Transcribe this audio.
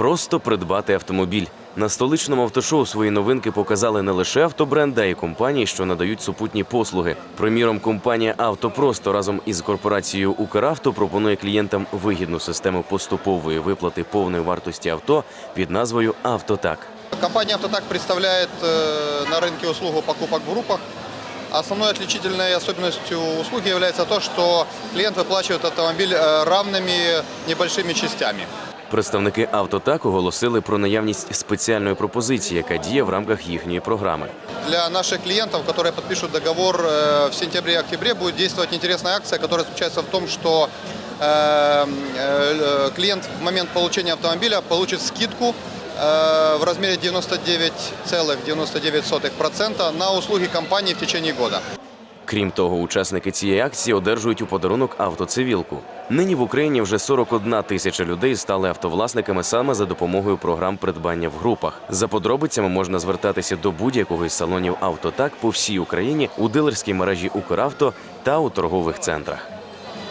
Просто придбати автомобіль. На столичному автошоу свої новинки показали не лише автобренди, а й компанії, що надають супутні послуги. Приміром, компанія Автопросто разом із корпорацією Укравто пропонує клієнтам вигідну систему поступової виплати повної вартості авто під назвою Автотак. Компания «Автотак» представляет э, на рынке услугу покупок в группах. Основной отличительной особенностью услуги является то, что клиент выплачивает автомобиль э, равными небольшими частями. Представники Автотак оголосили про наявність спеціальної пропозиції, яка діє в рамках їхньої програми. Для наших клиентов, которые подпишут договор э, в сентябре-октябре, будет действовать интересная акция, которая заключается в том, что э, э, клиент в момент получения автомобиля получит скидку э, в размере 99,99% на услуги компании в течение года. Крім того, учасники цієї акції одержують у подарунок автоцивілку. Нині в Україні вже 41 тисяча людей стали автовласниками саме за допомогою програм придбання в групах. За подробицями можна звертатися до будь-якого із салонів Автотак по всій Україні у дилерській мережі Укравто та у торгових центрах.